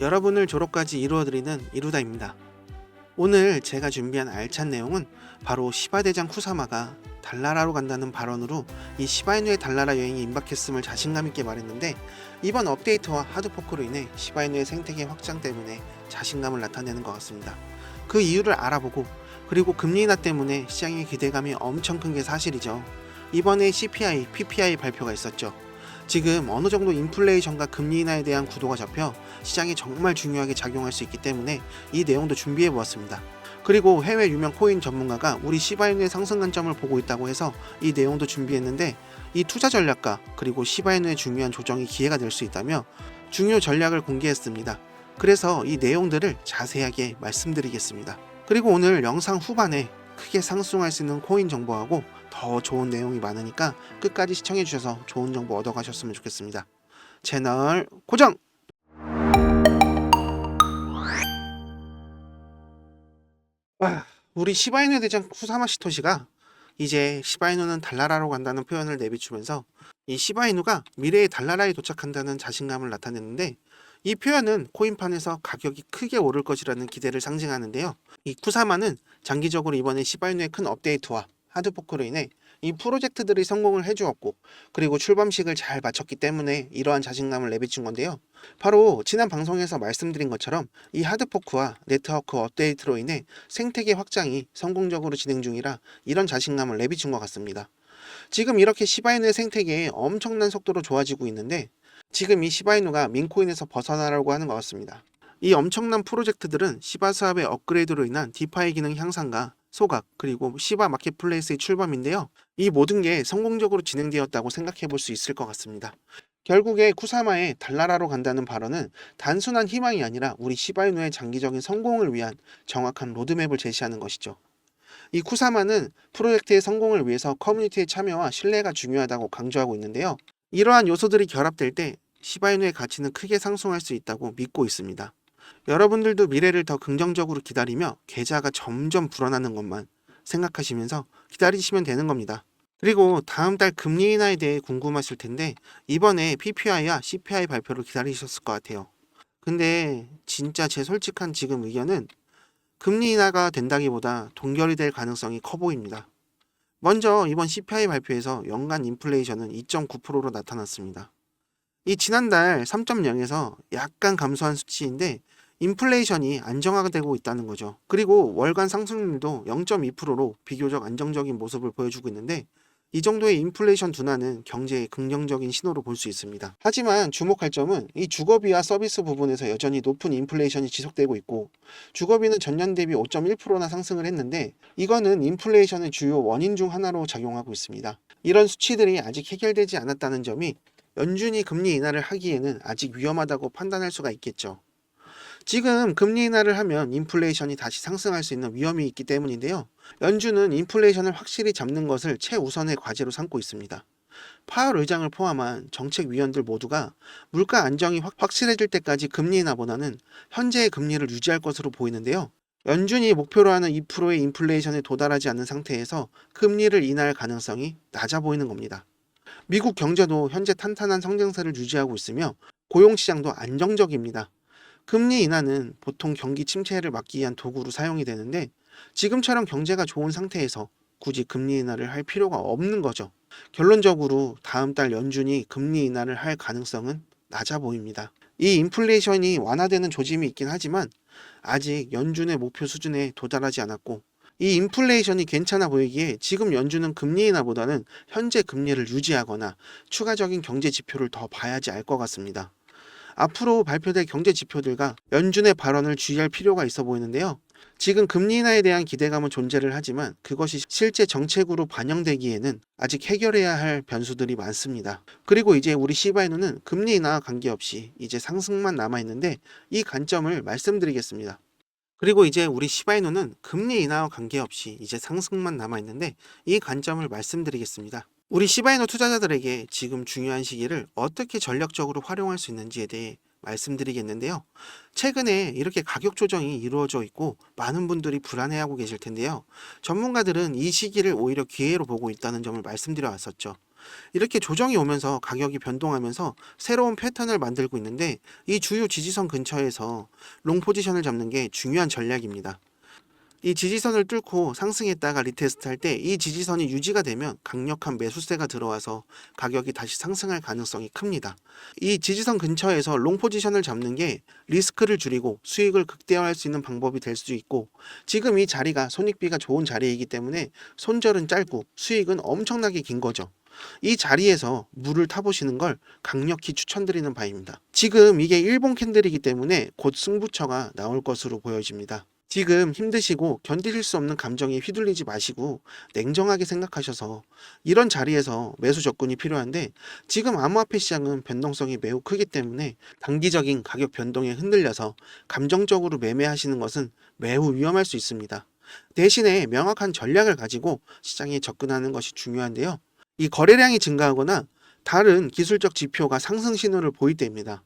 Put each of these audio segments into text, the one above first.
여러분을 졸업까지 이루어드리는 이루다입니다. 오늘 제가 준비한 알찬 내용은 바로 시바대장 쿠사마가 달나라로 간다는 발언으로 이 시바이누의 달나라 여행이 임박했음을 자신감 있게 말했는데 이번 업데이트와 하드포크로 인해 시바이누의 생태계 확장 때문에 자신감을 나타내는 것 같습니다. 그 이유를 알아보고 그리고 금리 인하 때문에 시장의 기대감이 엄청 큰 게 사실이죠. 이번에 CPI, PPI 발표가 있었죠. 지금 어느 정도 인플레이션과 금리 인하에 대한 구도가 잡혀 시장에 정말 중요하게 작용할 수 있기 때문에 이 내용도 준비해 보았습니다. 그리고 해외 유명 코인 전문가가 우리 시바이누의 상승 관점을 보고 있다고 해서 이 내용도 준비했는데 이 투자 전략과 그리고 시바이누의 중요한 조정이 기회가 될 수 있다며 중요 전략을 공개했습니다. 그래서 이 내용들을 자세하게 말씀드리겠습니다. 그리고 오늘 영상 후반에 크게 상승할 수 있는 코인 정보하고 더 좋은 내용이 많으니까 끝까지 시청해 주셔서 좋은 정보 얻어 가셨으면 좋겠습니다. 채널 고정! 와, 우리 시바이누 대장 쿠사마 시토시가 이제 시바이누는 달나라로 간다는 표현을 내비추면서 이 시바이누가 미래의 달나라에 도착한다는 자신감을 나타냈는데 이 표현은 코인판에서 가격이 크게 오를 것이라는 기대를 상징하는데요. 이 쿠사마는 장기적으로 이번에 시바이누의 큰 업데이트와 하드포크로 인해 이 프로젝트들이 성공을 해주었고 그리고 출범식을 잘 마쳤기 때문에 이러한 자신감을 내비친 건데요. 바로 지난 방송에서 말씀드린 것처럼 이 하드포크와 네트워크 업데이트로 인해 생태계 확장이 성공적으로 진행 중이라 이런 자신감을 내비친 것 같습니다. 지금 이렇게 시바이누의 생태계에 엄청난 속도로 좋아지고 있는데 지금 이 시바이누가 민코인에서 벗어나려고 하는 것 같습니다. 이 엄청난 프로젝트들은 시바 사업의 업그레이드로 인한 디파이 기능 향상과 소각 그리고 시바 마켓플레이스의 출범인데요. 이 모든 게 성공적으로 진행되었다고 생각해 볼 수 있을 것 같습니다. 결국에 쿠사마의 달나라로 간다는 발언은 단순한 희망이 아니라 우리 시바이누의 장기적인 성공을 위한 정확한 로드맵을 제시하는 것이죠. 이 쿠사마는 프로젝트의 성공을 위해서 커뮤니티의 참여와 신뢰가 중요하다고 강조하고 있는데요. 이러한 요소들이 결합될 때 시바이누의 가치는 크게 상승할 수 있다고 믿고 있습니다. 여러분들도 미래를 더 긍정적으로 기다리며 계좌가 점점 불어나는 것만 생각하시면서 기다리시면 되는 겁니다. 그리고 다음 달 금리 인하에 대해 궁금하실 텐데 이번에 PPI와 CPI 발표를 기다리셨을 것 같아요. 근데 진짜 제 솔직한 지금 의견은 금리 인하가 된다기보다 동결이 될 가능성이 커 보입니다. 먼저 이번 CPI 발표에서 연간 인플레이션은 2.9%로 나타났습니다. 이 지난달 3.0에서 약간 감소한 수치인데 인플레이션이 안정화되고 있다는 거죠. 그리고 월간 상승률도 0.2%로 비교적 안정적인 모습을 보여주고 있는데 이 정도의 인플레이션 둔화는 경제의 긍정적인 신호로 볼 수 있습니다. 하지만 주목할 점은 이 주거비와 서비스 부분에서 여전히 높은 인플레이션이 지속되고 있고 주거비는 전년 대비 5.1%나 상승을 했는데 이거는 인플레이션의 주요 원인 중 하나로 작용하고 있습니다. 이런 수치들이 아직 해결되지 않았다는 점이 연준이 금리 인하를 하기에는 아직 위험하다고 판단할 수가 있겠죠. 지금 금리 인하를 하면 인플레이션이 다시 상승할 수 있는 위험이 있기 때문인데요. 연준은 인플레이션을 확실히 잡는 것을 최우선의 과제로 삼고 있습니다. 파월 의장을 포함한 정책위원들 모두가 물가 안정이 확, 확실해질 때까지 금리 인하보다는 현재의 금리를 유지할 것으로 보이는데요. 연준이 목표로 하는 2%의 인플레이션에 도달하지 않는 상태에서 금리를 인하할 가능성이 낮아 보이는 겁니다. 미국 경제도 현재 탄탄한 성장세를 유지하고 있으며 고용시장도 안정적입니다. 금리 인하는 보통 경기 침체를 막기 위한 도구로 사용이 되는데 지금처럼 경제가 좋은 상태에서 굳이 금리 인하를 할 필요가 없는 거죠. 결론적으로 다음 달 연준이 금리 인하를 할 가능성은 낮아 보입니다. 이 인플레이션이 완화되는 조짐이 있긴 하지만 아직 연준의 목표 수준에 도달하지 않았고 이 인플레이션이 괜찮아 보이기에 지금 연준은 금리 인하보다는 현재 금리를 유지하거나 추가적인 경제 지표를 더 봐야지 알 것 같습니다. 앞으로 발표될 경제 지표들과 연준의 발언을 주의할 필요가 있어 보이는데요. 지금 금리 인하에 대한 기대감은 존재를 하지만 그것이 실제 정책으로 반영되기에는 아직 해결해야 할 변수들이 많습니다. 그리고 이제 우리 시바이누는 금리 인하와 관계없이 이제 상승만 남아 있는데 이 관점을 말씀드리겠습니다. 그리고 이제 우리 시바이누는 금리 인하와 관계없이 이제 상승만 남아 있는데 이 관점을 말씀드리겠습니다. 우리 시바이누 투자자들에게 지금 중요한 시기를 어떻게 전략적으로 활용할 수 있는지에 대해 말씀드리겠는데요. 최근에 이렇게 가격 조정이 이루어져 있고 많은 분들이 불안해하고 계실 텐데요. 전문가들은 이 시기를 오히려 기회로 보고 있다는 점을 말씀드려 왔었죠. 이렇게 조정이 오면서 가격이 변동하면서 새로운 패턴을 만들고 있는데 이 주요 지지선 근처에서 롱 포지션을 잡는 게 중요한 전략입니다. 이 지지선을 뚫고 상승했다가 리테스트 할 때 이 지지선이 유지가 되면 강력한 매수세가 들어와서 가격이 다시 상승할 가능성이 큽니다. 이 지지선 근처에서 롱 포지션을 잡는 게 리스크를 줄이고 수익을 극대화할 수 있는 방법이 될 수 있고 지금 이 자리가 손익비가 좋은 자리이기 때문에 손절은 짧고 수익은 엄청나게 긴 거죠. 이 자리에서 물을 타보시는 걸 강력히 추천드리는 바입니다. 지금 이게 일본 캔들이기 때문에 곧 승부처가 나올 것으로 보여집니다. 지금 힘드시고 견디실 수 없는 감정에 휘둘리지 마시고 냉정하게 생각하셔서 이런 자리에서 매수 접근이 필요한데 지금 암호화폐 시장은 변동성이 매우 크기 때문에 단기적인 가격 변동에 흔들려서 감정적으로 매매하시는 것은 매우 위험할 수 있습니다. 대신에 명확한 전략을 가지고 시장에 접근하는 것이 중요한데요. 이 거래량이 증가하거나 다른 기술적 지표가 상승 신호를 보일 때입니다.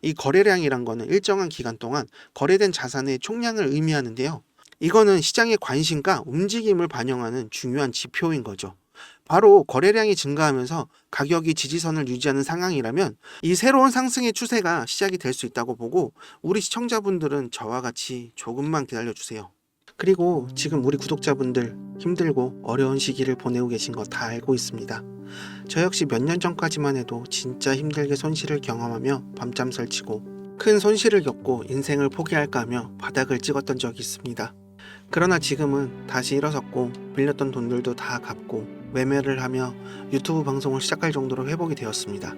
이 거래량이란 거는 일정한 기간 동안 거래된 자산의 총량을 의미하는데요. 이거는 시장의 관심과 움직임을 반영하는 중요한 지표인 거죠. 바로 거래량이 증가하면서 가격이 지지선을 유지하는 상황이라면 이 새로운 상승의 추세가 시작이 될 수 있다고 보고 우리 시청자분들은 저와 같이 조금만 기다려 주세요. 그리고 지금 우리 구독자분들 힘들고 어려운 시기를 보내고 계신 거 다 알고 있습니다. 저 역시 몇 년 전까지만 해도 진짜 힘들게 손실을 경험하며 밤잠 설치고 큰 손실을 겪고 인생을 포기할까 하며 바닥을 찍었던 적이 있습니다. 그러나 지금은 다시 일어섰고 빌렸던 돈들도 다 갚고 매매를 하며 유튜브 방송을 시작할 정도로 회복이 되었습니다.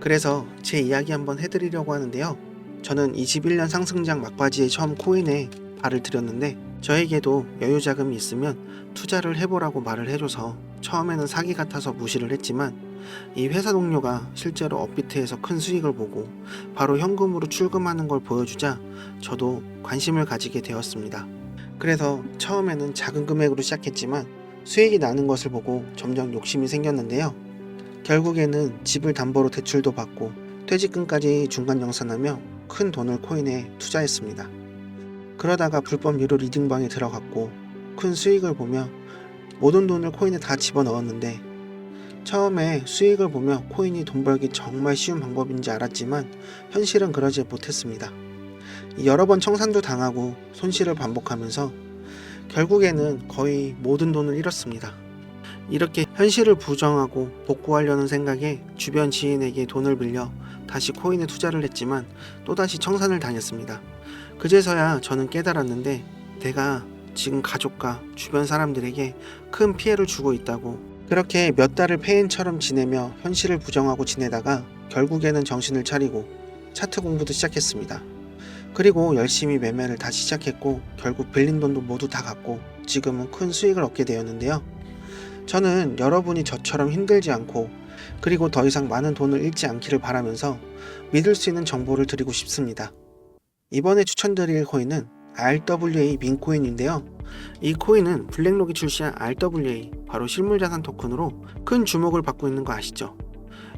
그래서 제 이야기 한번 해드리려고 하는데요. 저는 21년 상승장 막바지에 처음 코인에 발을 들였는데 저에게도 여유 자금이 있으면 투자를 해보라고 말을 해줘서 처음에는 사기 같아서 무시를 했지만 이 회사 동료가 실제로 업비트에서 큰 수익을 보고 바로 현금으로 출금하는 걸 보여주자 저도 관심을 가지게 되었습니다. 그래서 처음에는 작은 금액으로 시작했지만 수익이 나는 것을 보고 점점 욕심이 생겼는데요. 결국에는 집을 담보로 대출도 받고 퇴직금까지 중간 영산하며 큰 돈을 코인에 투자했습니다. 그러다가 불법 유료 리딩방에 들어갔고 큰 수익을 보며 모든 돈을 코인에 다 집어넣었는데 처음에 수익을 보며 코인이 돈 벌기 정말 쉬운 방법인지 알았지만 현실은 그러지 못했습니다. 여러 번 청산도 당하고 손실을 반복하면서 결국에는 거의 모든 돈을 잃었습니다. 이렇게 현실을 부정하고 복구하려는 생각에 주변 지인에게 돈을 빌려 다시 코인에 투자를 했지만 또다시 청산을 당했습니다. 그제서야 저는 깨달았는데 내가 지금 가족과 주변 사람들에게 큰 피해를 주고 있다고 그렇게 몇 달을 폐인처럼 지내며 현실을 부정하고 지내다가 결국에는 정신을 차리고 차트 공부도 시작했습니다. 그리고 열심히 매매를 다시 시작했고 결국 빌린 돈도 모두 다 갚고 지금은 큰 수익을 얻게 되었는데요. 저는 여러분이 저처럼 힘들지 않고 그리고 더 이상 많은 돈을 잃지 않기를 바라면서 믿을 수 있는 정보를 드리고 싶습니다. 이번에 추천드릴 코인은 RWA 민코인인데요. 이 코인은 블랙록이 출시한 RWA 바로 실물자산 토큰으로 큰 주목을 받고 있는 거 아시죠?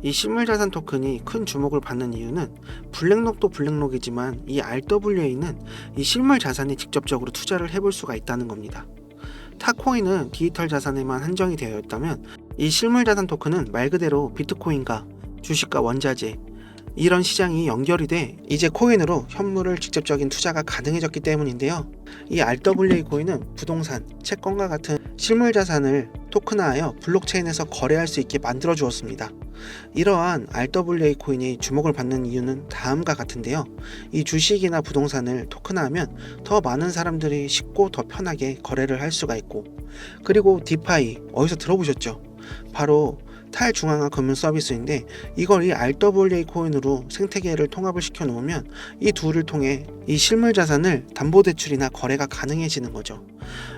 이 실물자산 토큰이 큰 주목을 받는 이유는 블랙록도 블랙록이지만 이 RWA는 이 실물 자산에 직접적으로 투자를 해볼 수가 있다는 겁니다. 타 코인은 디지털 자산에만 한정이 되어 있다면 이 실물 자산 토큰은 말 그대로 비트코인과 주식과 원자재 이런 시장이 연결이 돼 이제 코인으로 현물을 직접적인 투자가 가능해졌기 때문인데요. 이 RWA 코인은 부동산, 채권과 같은 실물 자산을 토큰화하여 블록체인에서 거래할 수 있게 만들어 주었습니다. 이러한 RWA 코인이 주목을 받는 이유는 다음과 같은데요. 이 주식이나 부동산을 토큰화하면 더 많은 사람들이 쉽고 더 편하게 거래를 할 수가 있고 그리고 디파이 어디서 들어보셨죠? 바로 탈중앙화 금융 서비스인데 이걸 이 RWA 코인으로 생태계를 통합을 시켜 놓으면 이 둘을 통해 이 실물 자산을 담보 대출이나 거래가 가능해지는 거죠.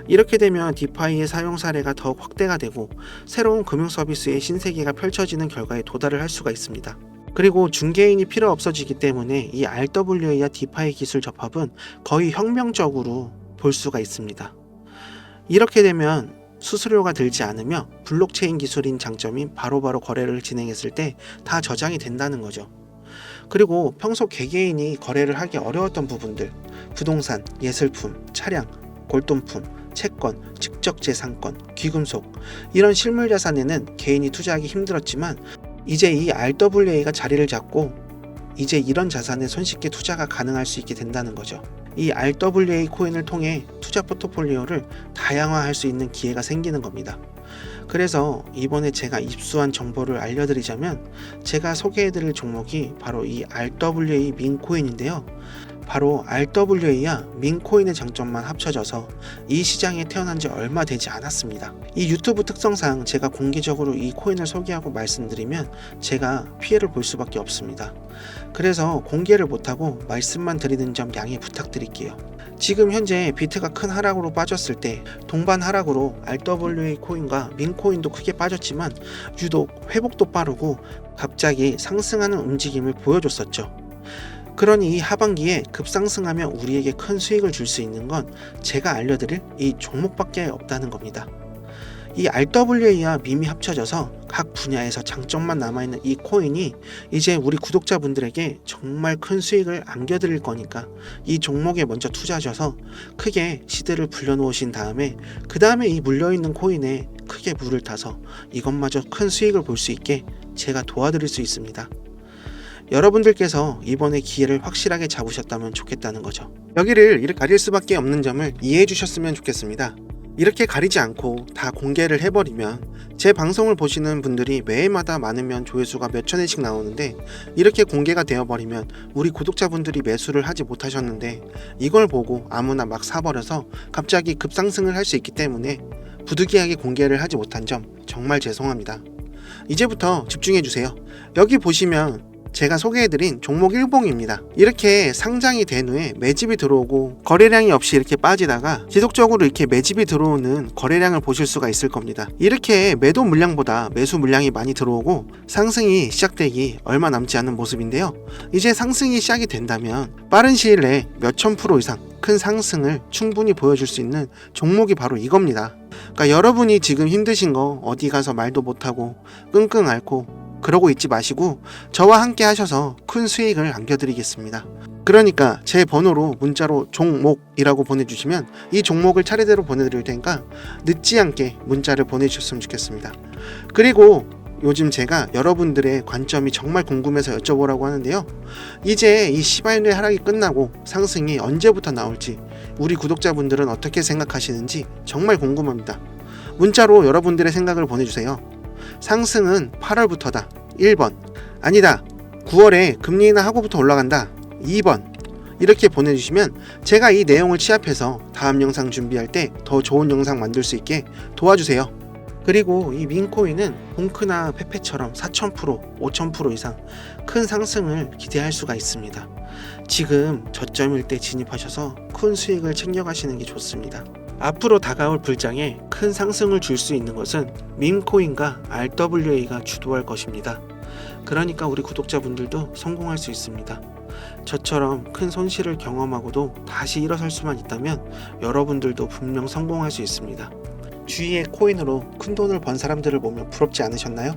이렇게 되면 디파이의 사용 사례가 더욱 확대가 되고 새로운 금융 서비스의 신세계가 펼쳐지는 결과에 도달을 할 수가 있습니다. 그리고 중개인이 필요 없어지기 때문에 이 RWA와 디파이 기술 접합은 거의 혁명적으로 볼 수가 있습니다. 이렇게 되면 수수료가 들지 않으며 블록체인 기술인 장점인 바로 바로 거래를 진행했을 때 다 저장이 된다는 거죠. 그리고 평소 개개인이 거래를 하기 어려웠던 부분들, 부동산, 예술품, 차량, 골동품, 채권, 직접재산권, 귀금속 이런 실물 자산에는 개인이 투자하기 힘들었지만 이제 이 RWA가 자리를 잡고 이제 이런 자산에 손쉽게 투자가 가능할 수 있게 된다는 거죠. 이 RWA 코인을 통해 투자 포트폴리오를 다양화할 수 있는 기회가 생기는 겁니다. 그래서 이번에 제가 입수한 정보를 알려드리자면 제가 소개해드릴 종목이 바로 이 RWA 민코인인데요. 바로 RWA와 민코인의 장점만 합쳐져서 이 시장에 태어난 지 얼마 되지 않았습니다. 이 유튜브 특성상 제가 공개적으로 이 코인을 소개하고 말씀드리면 제가 피해를 볼 수밖에 없습니다. 그래서 공개를 못하고 말씀만 드리는 점 양해 부탁드릴게요. 지금 현재 비트가 큰 하락으로 빠졌을 때 동반 하락으로 RWA 코인과 민코인도 크게 빠졌지만 유독 회복도 빠르고 갑자기 상승하는 움직임을 보여줬었죠. 그러니 이 하반기에 급상승하면 우리에게 큰 수익을 줄 수 있는 건 제가 알려드릴 이 종목밖에 없다는 겁니다. 이 RWA와 밈이 합쳐져서 각 분야에서 장점만 남아있는 이 코인이 이제 우리 구독자분들에게 정말 큰 수익을 안겨드릴 거니까 이 종목에 먼저 투자하셔서 크게 시대를 불려놓으신 다음에 그 다음에 이 물려있는 코인에 크게 물을 타서 이것마저 큰 수익을 볼 수 있게 제가 도와드릴 수 있습니다. 여러분들께서 이번에 기회를 확실하게 잡으셨다면 좋겠다는 거죠. 여기를 이렇게 가릴 수밖에 없는 점을 이해해 주셨으면 좋겠습니다. 이렇게 가리지 않고 다 공개를 해버리면 제 방송을 보시는 분들이 매해마다 많으면 조회수가 몇천 회씩 나오는데 이렇게 공개가 되어버리면 우리 구독자분들이 매수를 하지 못하셨는데 이걸 보고 아무나 막 사버려서 갑자기 급상승을 할 수 있기 때문에 부득이하게 공개를 하지 못한 점 정말 죄송합니다. 이제부터 집중해 주세요. 여기 보시면 제가 소개해드린 종목 일봉입니다. 이렇게 상장이 된 후에 매집이 들어오고 거래량이 없이 이렇게 빠지다가 지속적으로 이렇게 매집이 들어오는 거래량을 보실 수가 있을 겁니다. 이렇게 매도 물량보다 매수 물량이 많이 들어오고 상승이 시작되기 얼마 남지 않은 모습인데요. 이제 상승이 시작이 된다면 빠른 시일 내에 몇천 프로 이상 큰 상승을 충분히 보여줄 수 있는 종목이 바로 이겁니다. 그러니까 여러분이 지금 힘드신 거 어디 가서 말도 못하고 끙끙 앓고 그러고 있지 마시고 저와 함께 하셔서 큰 수익을 안겨드리겠습니다. 그러니까 제 번호로 문자로 종목이라고 보내주시면 이 종목을 차례대로 보내드릴 테니까 늦지 않게 문자를 보내주셨으면 좋겠습니다. 그리고 요즘 제가 여러분들의 관점이 정말 궁금해서 여쭤보라고 하는데요. 이제 이 시바인의 하락이 끝나고 상승이 언제부터 나올지 우리 구독자분들은 어떻게 생각하시는지 정말 궁금합니다. 문자로 여러분들의 생각을 보내주세요. 상승은 8월부터다. 1번. 아니다. 9월에 금리 인하 하고부터 올라간다. 2번. 이렇게 보내주시면 제가 이 내용을 취합해서 다음 영상 준비할 때 더 좋은 영상 만들 수 있게 도와주세요. 그리고 이 민코인은 봉크나 페페처럼 4,000%, 5,000% 이상 큰 상승을 기대할 수가 있습니다. 지금 저점일 때 진입하셔서 큰 수익을 챙겨가시는 게 좋습니다. 앞으로 다가올 불장에 큰 상승을 줄 수 있는 것은 밈코인과 RWA가 주도할 것입니다. 그러니까 우리 구독자분들도 성공할 수 있습니다. 저처럼 큰 손실을 경험하고도 다시 일어설 수만 있다면 여러분들도 분명 성공할 수 있습니다. 주위에 코인으로 큰 돈을 번 사람들을 보면 부럽지 않으셨나요?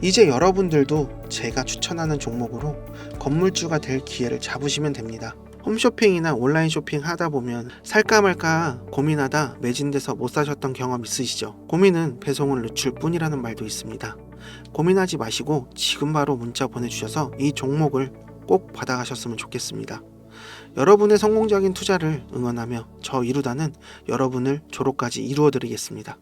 이제 여러분들도 제가 추천하는 종목으로 건물주가 될 기회를 잡으시면 됩니다. 홈쇼핑이나 온라인 쇼핑 하다 보면 살까 말까 고민하다 매진돼서 못 사셨던 경험 있으시죠? 고민은 배송은 늦출 뿐이라는 말도 있습니다. 고민하지 마시고 지금 바로 문자 보내주셔서 이 종목을 꼭 받아가셨으면 좋겠습니다. 여러분의 성공적인 투자를 응원하며 저 이루다는 여러분을 졸업까지 이루어드리겠습니다.